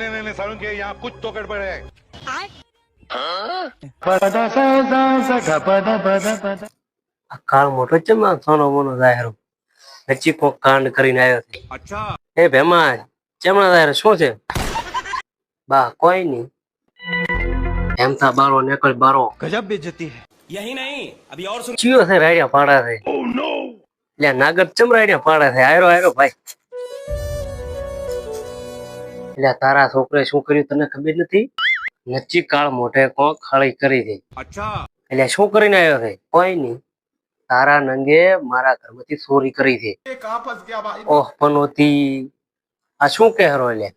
सामने सारुण के यहाँ कुछ तो गड़बड़ है આ કાળ મોટો ચમા સોનો મોનો જાહેરો નચી કોક કાંડ કરીને આવ્યો છે अच्छा એ ભેમા ચમણા જાહેર શું છે બા કોઈ નહીં એમ થા બારો નીકળ બારો गजब बेइज्जती है यही नहीं अभी और सुन ચિયો છે રાડ્યા પાડા છે એટલે નાગર ચમ રાડ્યા પાડા છે આયરો આયરો ભાઈ એટલે તારા છોકરાએ શું કર્યું તને ખબર નથી? નચી કાળ મોઢે કોણ ખળી કરી દે. એટલે શું કરીને આવ્યો છે? કોઈ નહીં. તારા નંગે મારા ઘરમાંથી ચોરી કરી છે ઓહ પનોતી. આ શું કહેરો એટલે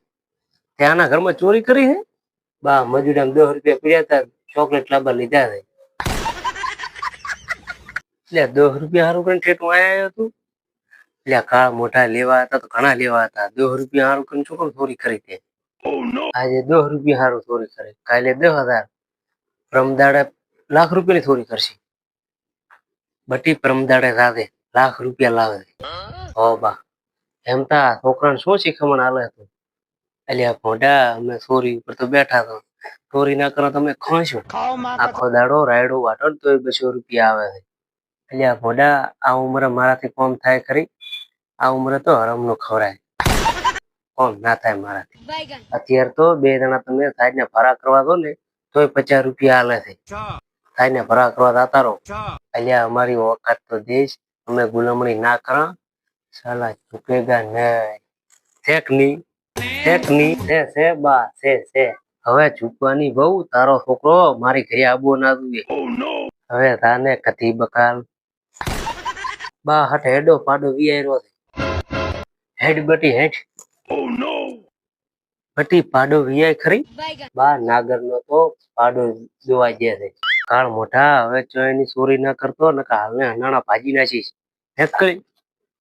ત્યાંના ઘરમાં ચોરી કરી છે? બા મજૂરી દસ રૂપિયા પીડ્યા હતા ચોકલેટ લાંબા લીધા છે. એટલે દસ રૂપિયા સારું કરીને ઠેઠું આવ્યો હતું એટલે કાળ મોટા લેવા હતા તો ઘણા લેવા હતા. દસ રૂપિયા સારું કરીને શું કામ ચોરી કરી તે આજે દસ રૂપિયા સારું ચોરી કરે. કાલે દસ હજાર. પ્રમદાડે લાખ રૂપિયાની ચોરી કરશે. બટી પ્રમદાડે રાધે લાખ રૂપિયા લાવે. હો બા. એમ તા છોકરાને શું શીખમણ આલે હતું અલ્યા મોઢા અમે ચોરી ઉપર તો બેઠા તો ચોરી ના કરો તમે ખોશું આખો દાડો રાયડો વાટો તો બસો રૂપિયા આવે છે. અલ્યા મોઢા આ ઉંમરે મારાથી કોમ થાય ખરી? આ ઉંમરે તો હરમ હરમનું ખવરાય. કોણ? ના થાય મારાથી. અત્યારે તો બે જણા તમે સાહેબ ને ફરા કરવા દો ને તોય પચાસ રૂપિયા હાલે છે. સાહેબ ને ફરા કરવા જતા રહો. અલ્યા અમારી ઓકાત તો દેશ અમે ગુલામણી ના કરા. સાલા ચૂકેગા નહીં. શેકની શેકની છે છે બા છે છે. હવે ચૂકવાની બહુ તારો છોકરો મારી ઘરે આબો ના જોઈએ oh, હવે તાને કથી બકાલ? બા હટ હેડો પાડો વિયારો છે. હેડ બટી હેડ. બટી પાડો વિયાય ખરી? બા નાગર નો તો પાડો જોવાઈ જાય છે. કાળ મોટા હવે ચોયની ચોરી ના કરતો ને હાલને હનાણા ભાજી નાખીશ. હેકળી